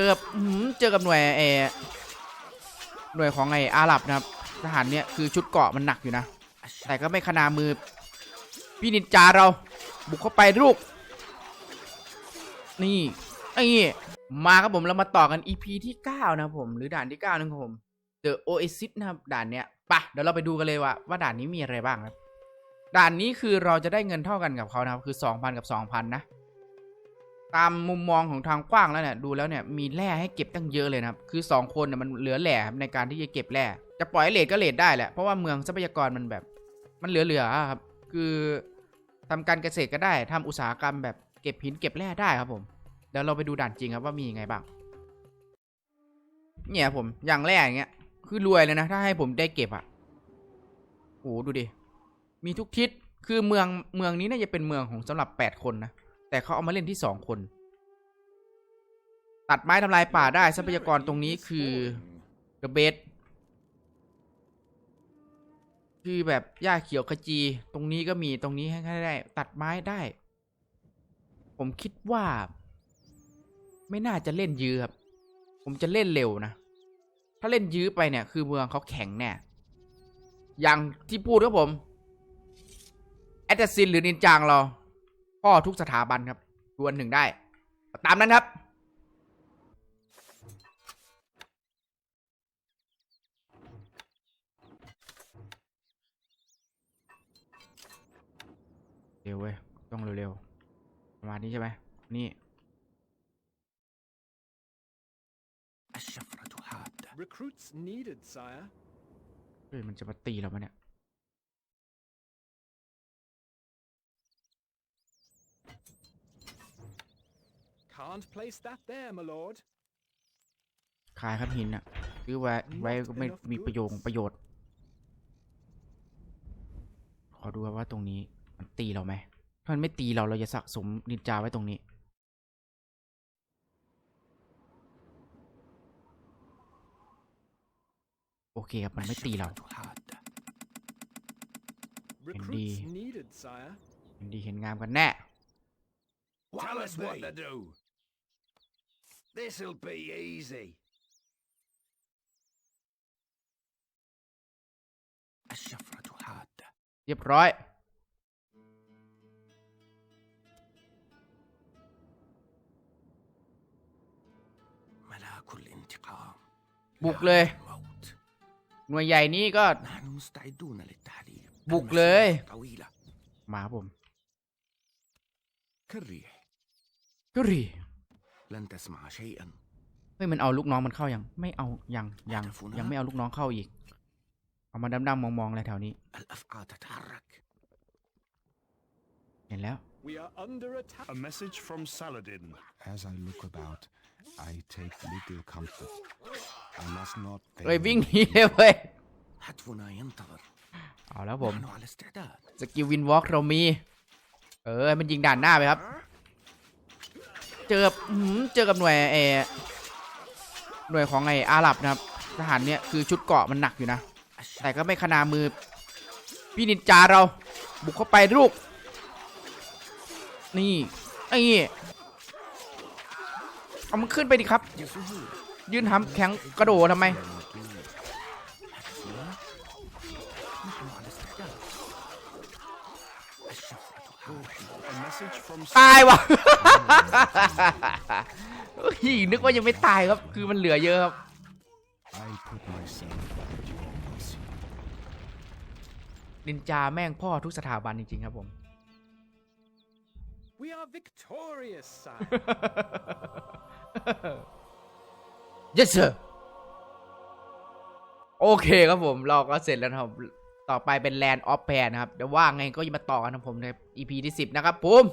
เจอกับเจอกับหน่วยเอหน่วยของไออาหรับนะครับทหารเนี่ยคือชุดเกาะมันหนักอยู่นะ แต่ก็ไม่ขนามือ พี่นินจาเรา บุกเข้าไปลูก นี่นี่มาครับผมเรามาต่อกัน EP ที่ 9 นะผม หรือด่านที่ 9นึงครับผม The Oasis นะครับด่านเนี้ยไปะเดี๋ยวเราไปดูกันเลยว่าว่าด่านนี้มีอะไรบ้างครับ ด่านนี้คือเราจะได้เงินเท่ากันกับเขานะครับ คือ 2,000 กับ 2,000 นะ ตามมุมมองของทางกว้างแล้วเนี่ยดูแล้วเนี่ยมีแร่ให้เก็บตั้งเยอะเลยนะครับคือ 2 คนเนี่ยมันเหลือแหล่ในการที่จะเก็บแร่จะปล่อยเลทก็เลทได้แหละเพราะว่าเมืองทรัพยากรมันแบบ มันเหลือๆครับคือทำการเกษตรก็ได้ทำอุตสาหกรรมแบบเก็บหินเก็บแร่ได้ครับผมเดี๋ยวเราไปดูด่านจริงครับว่ามียังไงบ้าง เนี่ยผมอย่างแรกอย่างเงี้ย คือรวยเลยนะ ถ้าให้ผมได้เก็บอะโอ้ดูดิมีทุกทิศคือเมืองเมืองนี้น่าจะเป็นเมืองของสำหรับแปดคนนะ แต่เขาเอามาเล่นที่สองคน ตัดไม้ทำลายป่าได้ทรัพยากรตรงนี้คือ the best คือแบบหญ้าเขียวขจี ตรงนี้ก็มีตรงนี้ให้ได้ ตัดไม้ได้ ผมคิดว่า ไม่น่าจะเล่นยื้อครับ ผมจะเล่นเร็วนะ ถ้าเล่นยื้อไปเนี่ย คือเมืองเขาแข็งแน่อย่างที่พูดครับผมแอตซินหรือนินจางเรา พ่อทุกสถาบันครับดวลหนึ่งได้ ตามนั้นครับ เร็วเว้ย ต้องเร็วๆ ประมาณนี้ใช่ไหม นี่ Recruits needed, sire. เฮ้มันจะมาตีเราไหมเนี่ย Can't place that there, my lord. ขายครับหินอะซื้อไว้ไว้ก็ไม่มีประโยชน์ประโยชน์ ขอดูว่าตรงนี้มันตีเราไหมถ้ามันไม่ตีเราเราจะสะสมนินจาไว้ตรงนี้ โอเคครับมันไม่ตีเราเห็นดีเห็นดีเห็นงามกันแน่ This'll be easy. الشفرة حادة เรียบร้อย ملاك الانتقام บุกเลย الموت หน่วยใหญ่นี้ก็ نحن مستعدون للتحرير بوك المسيرة لي. طويلة มาครับผม كالريح ก็รี لن تسمع شيئا เฮ้ยมันเอาลูกน้องมันเข้ายัง ไม่เอายังยังยังไม่เอาลูกน้องเข้าอีก เอามาดำๆมองๆอะไรแถวนี้ الأفعى تتحرك เห็นแล้ว We are under attack. A message from Saladin. As I look about, I take little comfort. I must not เอ้ย fail วิ่งหนีเลยเว้ย هتفنا ينتظر เอาแล้วผม نحن على استعداد สกิลวินวอล์กเรามี เออ มันยิงด่านหน้าไปครับ เจอเจอกับหน่วยเอหน่วยของไออาหรับนะครับทหารเนี่ยคือชุดเกาะมันหนักอยู่นะ แต่ก็ไม่ขนามือ พี่นินจาเรา บุกเข้าไปลูก นี่ไอ้เอามันขึ้นไปดิครับ ยืนทำแข็งกระโดดทำไม Oh, ตายว่ะฮีนึกว่ายังไม่ตายครับ คือมันเหลือเยอะครับ นินจาแม่งพ่อทุกสถาบันจริงๆครับผม We are victorious, sire. yes, sir. โอเคครับผม เราก็เสร็จแล้วครับ ต่อไปเป็นแลนด์ออฟแพนะครับเดี๋ยวว่างไงก็จะมาต่อกันนะผมใน EP ที่ 10 นะครับผม